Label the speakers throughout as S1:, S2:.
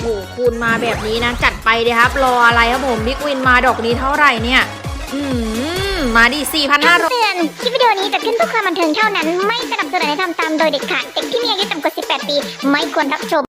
S1: โอ้คูณมาแบบนี้นะจัดไปเลยครับ รออะไรครับผมบิ๊กวินมาดอกนี้เท่าไหร่เนี่ย อืมมาดิ4,500
S2: เตือนคลิปวิดีโอนี้จัดขึ้นเพื่อความบันเทิงเท่านั้น ไม่สนับสนุนให้ทำตามโดยเด็ดขาดเด็กที่มีอายุต่ำกว่า 18 ปี ไม่ควรรับชม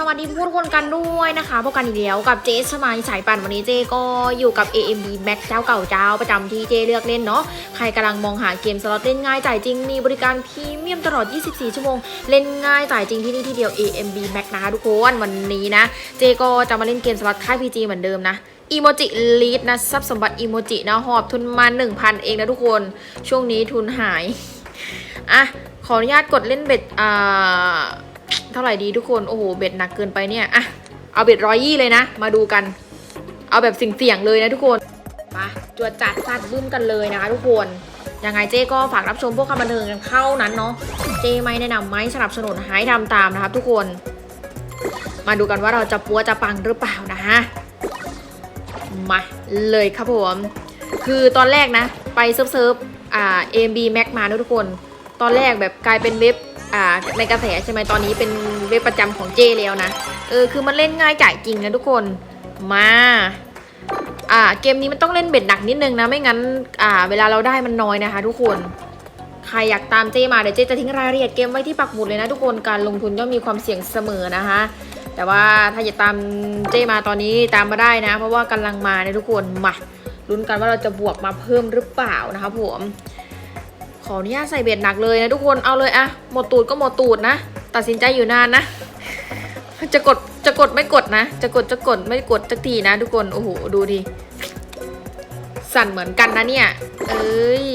S1: สวัสดีทุกคนกันด้วยนะคะพบกันอีกแล้วกับเจสมายสายปั่นวันนี้เจก็อยู่กับ AMD Max เจ้าเก่าเจ้าประจำที่เจเลือกเล่นเนาะใครกำลังมองหาเกมสล็อตเล่นง่ายจ่ายจริงมีบริการพรีเมียมตลอด 24 ชั่วโมง เล่นง่ายจ่ายจริงที่นี่ที่เดียว AMD Max นะคะทุกคนวันนี้นะ เจก็จะมาเล่นเกมสล็อตค่าย PG เหมือนเดิมนะอีโมจิลีดนะทรัพย์สมบัติอีโมจินะหอบทุนมา 1,000 เองนะทุกคนช่วงนี้ทุนหายอะขออนุญาตกดเล่นเบ็ดอ่า ท่าไหร่ดีทุกคน โอ้โห เบ็ดหนักเกินไปเนี่ย อะ เอาเบ็ดร้อยยี่เลยนะ มาดูกัน เอาแบบเสี่ยงเลยนะทุกคน มาจวดจัดซัดบึ้มกันเลยนะคะทุกคน ยังไงเจ๊ก็ฝากรับชมพวกคำบันเทิงกันเข้านั้นเนาะ เจ๊ไม่แนะนำไม่สนับสนุนให้ทำตามนะครับทุกคน มาดูกันว่าเราจะปัวจะปังหรือเปล่านะฮะ มาเลยครับผม คือตอนแรกนะ ไปเซิร์ฟเซิร์ฟอ่า AMB Max มานะทุกคน ตอนแรกแบบกลายเป็นเว็บ อ่าในกระแสใช่ไหมตอนนี้เป็นเว็บประจำของเจแล้วนะ เออคือมันเล่นง่ายจ่ายจริงนะทุกคนมาอ่าเกมนี้มันต้องเล่นเบ็ดหนักนิดนึงนะไม่งั้นอ่าเวลาเราได้มันน้อยนะคะ ทุกคน ใครอยากตามเจมาเดี๋ยวเจจะทิ้งรายละเอียดเกมไว้ที่ปักหมุดเลยนะทุกคนการลงทุนย่อมมีความเสี่ยงเสมอนะคะ แต่ว่าถ้าอยากตามเจมาตอนนี้ตามมาได้นะ เพราะว่ากำลังมาเนี่ยทุกคนมาลุ้นกันว่าเราจะบวกมาเพิ่มหรือเปล่านะคะผม ขออนุญาตใส่เบ็ดหนักเลยนะทุกคนเอาเลยอะหมดตูดก็หมดตูดนะ ตัดสินใจอยู่นานนะ จะกดจะกดไม่กดนะ จะกดจะกดไม่กดสักทีนะ ทุกคนโอ้โหดูดิสั่นเหมือนกันนะเนี่ย เอ้ย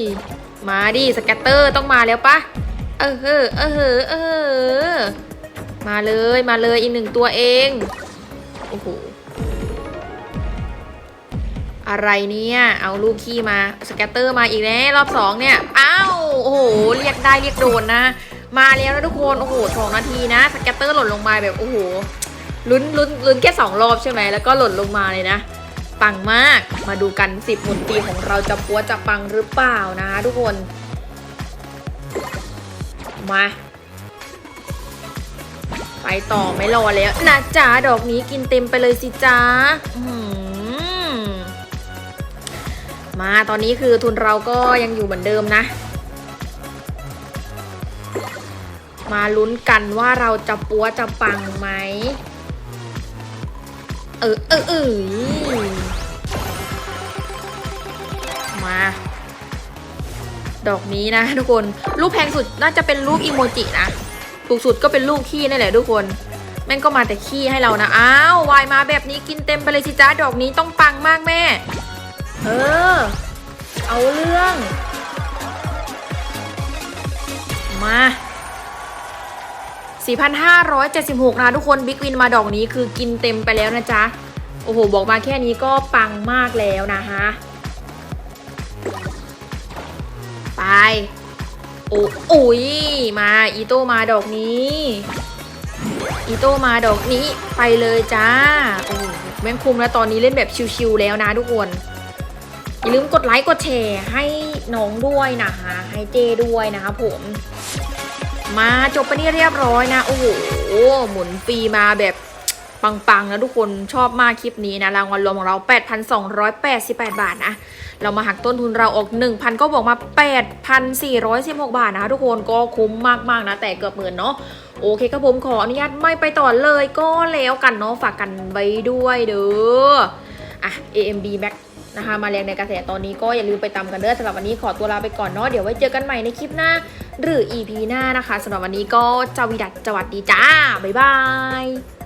S1: มาดิสแกตเตอร์ต้องมาแล้วปะเออเออเออเออมาเลยมาเลยอีกหนึ่งตัวเองโอ้โหอะไรเนี่ย เอาลูกขี้มาสแกตเตอร์มาอีกแล้วรอบสองเนี่ย อ้าว โอ้โห เรียกได้เรียกโดนนะ มาแล้วนะทุกคน โอ้โหสองนาทีนะ สแกตเตอร์หล่นลงมาแบบโอ้โห ลุ้นลุ้นลุ้นแค่สองรอบใช่ไหม แล้วก็หล่นลงมาเลยนะ ปังมาก มาดูกันสิบหมุนปีของเราจะปัวจะปังหรือเปล่านะทุกคน มา ไปต่อไม่รอแล้วนะจ๊ะดอกนี้กินเต็มไปเลยสิจ๊ะอื้อหือมาตอนนี้คือทุนเราก็ยังอยู่เหมือนเดิมนะ มาลุ้นกันว่าเราจะปัวจะปังไหม เออเออเออมา ดอกนี้นะทุกคน รูปแพงสุดน่าจะเป็นรูปอีโมจินะ ถูกสุดก็เป็นลูกขี้นี่แหละทุกคน แม่งก็มาแต่ขี้ให้เรานะ อ้าววายมาแบบนี้กินเต็มไปเลยสิจ้าดอกนี้ต้องปังมากแม่ เออ เอาเรื่อง มา 4,576นะทุกคนบิ๊กวินมาดอกนี้คือกินเต็มไปแล้วนะจ๊ะ โอ้โห บอกมาแค่นี้ก็ปังมากแล้วนะคะ ไป โอ้อุยมาอีโต้มาดอกนี้ อีโต้มาดอกนี้ไปเลยจ้า โอ้แม่งคุมแล้วตอนนี้เล่นแบบชิวๆแล้วนะทุกคน อย่าลืมกดไลค์กดแชร์ให้น้องด้วยนะคะ ให้เจด้วยนะคะผม มาจบไปนี่เรียบร้อยนะ โอ้โหหมุนฟรีมาแบบปังๆนะทุกคนชอบมากคลิปนี้นะ รางวัลรวมของเรา 8,288 บาทนะ เรามาหักต้นทุนเราออก 1,000 ก็บอกมา 8,416 บาทนะทุกคนก็คุ้มมากๆนะ แต่เกือบหมื่นเนาะโอเคครับผมขออนุญาตไม่ไปต่อเลยก็แล้วกันเนาะฝากกันไว้ด้วยเด้ออะ AMB Max นะคะมาแรงในกระแสตอนนี้ก็อย่าลืมไปตามกันเด้อสำหรับวันนี้ขอตัวลาไปก่อนเนาะเดี๋ยวไว้เจอกันใหม่ในคลิปหน้า หรือ EP หน้านะคะสำหรับวันนี้ก็จาวิดัตสวัสดีจ้า บ๊ายบาย